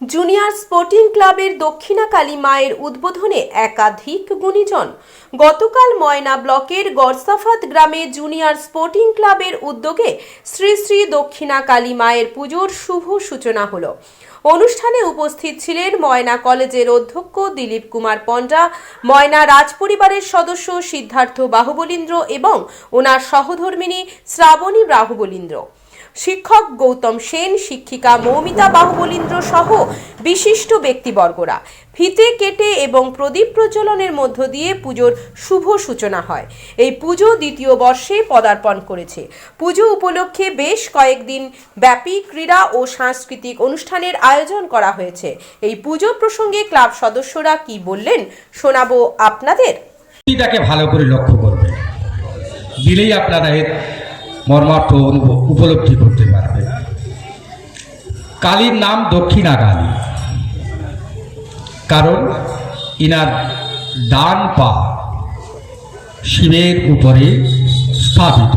Junior sporting ক্লাবের দক্ষিণাকালী মায়ের উদ্বোধনে একাধিক গুণীজন। গতকাল ময়না ব্লকের গরসাফাত গ্রামে জুনিয়র স্পোর্টিং ক্লাবের উদ্যোগে শ্রী শ্রী দক্ষিণা কালী মায়ের পুজোর শুভ সূচনা হলো। অনুষ্ঠানে উপস্থিত ছিলেন ময়না কলেজের অধ্যক্ষ দিলীপ কুমার পণ্ডা, ময়না রাজপরিবারের সদস্য সিদ্ধার্থ বাহুবলীন্দ্র এবং ওনার সহধর্মিনী শ্রাবণী বাহুবলীন্দ্র। শিক্ষক গৌতম সেন, শিক্ষিকা মৌমিতা বাহুবলীন্দ্র সহ বিশিষ্ট ব্যক্তিবর্গরা। ফিতে কেটে এবং প্রদীপ প্রজ্বলনের মধ্য দিয়ে পুজোর শুভ সূচনা হয়। এই পুজো দ্বিতীয় বর্ষে পদার্পণ করেছে। পুজো উপলক্ষে বেশ কয়েকদিন ব্যাপী ক্রীড়া ও সাংস্কৃতিক অনুষ্ঠানের আয়োজন করা হয়েছে। এই পুজো প্রসঙ্গে ক্লাব সদস্যরা কি বললেন, শোনাবো আপনাদের। এটাকে ভালো করে লক্ষ্য করবেন। দিলেই আপনারা মর্মার্থ অনুভব, উপলব্ধি করতে পারবেন কালীর নাম দক্ষিণা কালী। কারণ ইনার ডান পা শিবের উপরে স্থাপিত।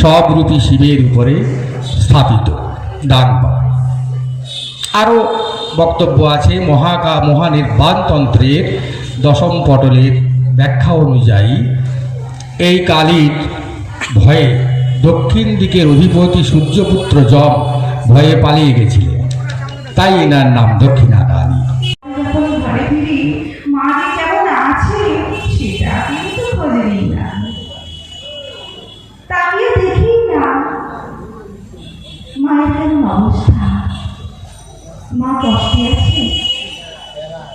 সবরূপী শিবের উপরে স্থাপিত, ডান পা। আরও বক্তব্য আছে, মহাকা মহানির্বাণতন্ত্রের দশম পটলের ব্যাখ্যা অনুযায়ী এই কালীর ভয়ে দক্ষিণ দিকের অধিপতি সূর্যপুত্র যম ভয়ে পালিয়ে গেছিলেন তাই এনার নাম দক্ষিণা কালী যখন ঘরে ফিরি, মা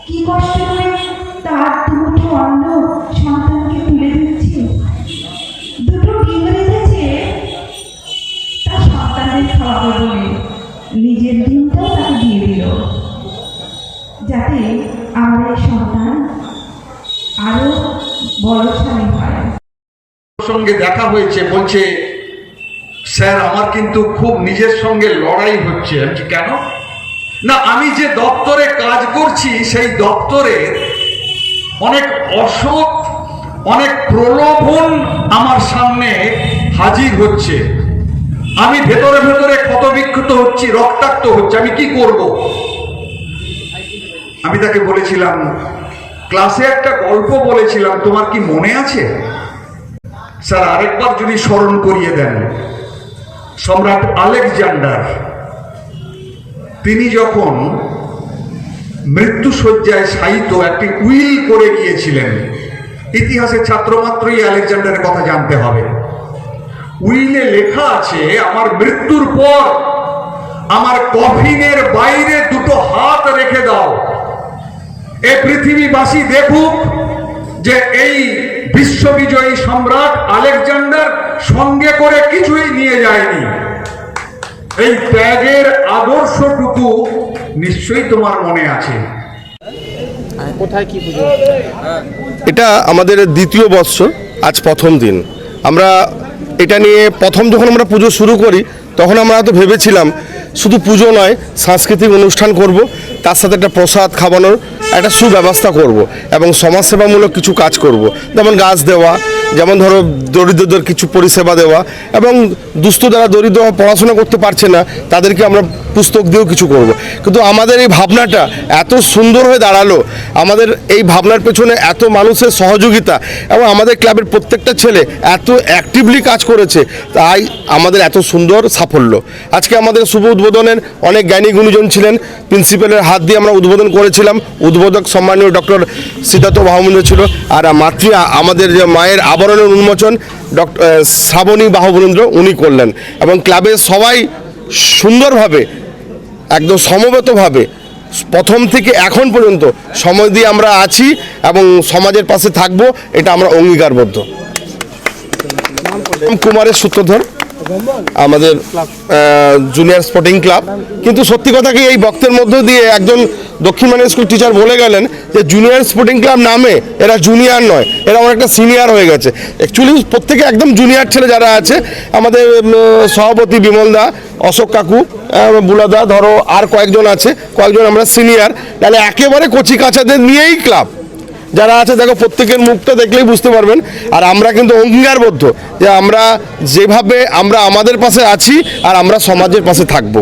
কি কষ্ট করে তার দুটো অন্ন সন্তানকে খাওয়াবে বলে নিজের ডিমটাও তাকে দিয়ে দিল। যাতে আমার এই সন্তান বলশালী হয়। সঙ্গে দেখা হয়েছে, বলছে, স্যার, আমার কিন্তু খুব নিজের সঙ্গে লড়াই হচ্ছে। কেন? না, আমি যে দপ্তরে কাজ করছি, সেই দপ্তরে অনেক অসৎ, অনেক প্রলোভন আমার সামনে হাজির হচ্ছে। আমি ভেতরে ভেতরে ক্ষত বিক্ষত হচ্ছি, রক্তাক্ত হচ্ছে, আমি কি করব? আমি তাকে বলেছিলাম, ক্লাসে একটা গল্প বলেছিলাম, তোমার কি মনে আছে? স্যার, আরেকবার যদি স্মরণ করিয়ে দেন। সম্রাট আলেকজান্ডার, তিনি যখন মৃত্যুসজ্জায় শায়িত একটি উইল করে গিয়েছিলেন, ইতিহাসের ছাত্র মাত্রই আলেকজান্ডারের কথা জানতে হবে। উইলে লেখা আছে আমার মৃত্যুর পর আমার কফিনের বাইরে দুটো হাত রেখে দাও। এ পৃথিবীবাসী দেখুক যে এই বিশ্ববিজয়ী সম্রাট আলেকজান্ডার সঙ্গে করে কিছুই নিয়ে যায়নি। এই ত্যাগের আদর্শটুকু নিশ্চয়ই তোমার মনে আছে। এটা আমাদের দ্বিতীয় বর্ষ আজ প্রথম দিন। আমরা এটা নিয়ে প্রথম যখন আমরা পুজো শুরু করি, তখন আমরা হয়তো ভেবেছিলাম শুধু পুজো নয়, সাংস্কৃতিক অনুষ্ঠান করব, তার সাথে একটা প্রসাদ খাওয়ানোর একটা সুব্যবস্থা করব এবং সমাজসেবামূলক কিছু কাজ করব। যেমন গাছ দেওয়া যেমন ধরো দরিদ্রদের কিছু পরিষেবা দেওয়া এবং দুস্থ যারা দরিদ্র পড়াশোনা করতে পারছে না, তাদেরকে আমরা পুস্তক দিয়েও কিছু করব। কিন্তু আমাদের এই ভাবনাটা এত সুন্দর হয়ে দাঁড়াল, আমাদের এই ভাবনার পেছনে এত মানুষের সহযোগিতা এবং আমাদের ক্লাবের প্রত্যেকটা ছেলে এত অ্যাক্টিভলি কাজ করেছে, তাই আমাদের এত সুন্দর সাফল্য। আজকে আমাদের শুভ উদ্বোধনের অনেক জ্ঞানী গুণীজন ছিলেন, প্রিন্সিপালের হাত দিয়ে আমরা উদ্বোধন করেছিলাম, উদ্বোধক সম্মানীয় ডক্টর সিদ্ধার্থ বাহুমন্দ্র ছিল, আর মাতৃ, আমাদের যে মায়ের আবরণের উন্মোচন ডক্টর শ্রাবণী বাহবরেন্দ্র উনি করলেন। এবং ক্লাবে সবাই সুন্দরভাবে, একদম সমবেতভাবে, প্রথম থেকে এখন পর্যন্ত সময় দিয়ে আমরা আছি এবং সমাজের পাশে থাকব, এটা আমরা অঙ্গীকারবদ্ধ। কুমারের সূত্রধর। আমাদের জুনিয়র স্পোর্টিং ক্লাব কিন্তু সত্যি কথা কি, এই বক্তের মধ্য দিয়ে একজন দক্ষিণ মানের স্কুল টিচার বলে গেলেন যে জুনিয়র স্পোর্টিং ক্লাব নামে এরা জুনিয়র নয়, এরা অনেকটা সিনিয়র হয়ে গেছে। অ্যাকচুয়ালি প্রত্যেকে একদম জুনিয়র ছেলে যারা আছে, আমাদের সভাপতি বিমল দা, অশোক কাকু বুলাদা ধরো আর কয়েকজন আছে, কয়েকজন আমরা সিনিয়র তাহলে একেবারে কচি কাচাদের নিয়েই ক্লাব যারা আছে, দেখো, প্রত্যেকের মুখটা দেখলেই বুঝতে পারবেন। আর আমরা কিন্তু অঙ্গীকারবদ্ধ যে আমরা যেভাবে আমরা আমাদের পাশে আছি আর আমরা সমাজের পাশে থাকব।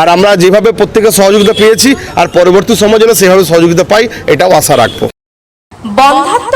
আর আমরা যেভাবে প্রত্যেকের সহযোগিতা পেয়েছি আর পরবর্তী সময় যেন সেভাবে সহযোগিতা পাই, এটাও আশা রাখব। বন্ধাত্ম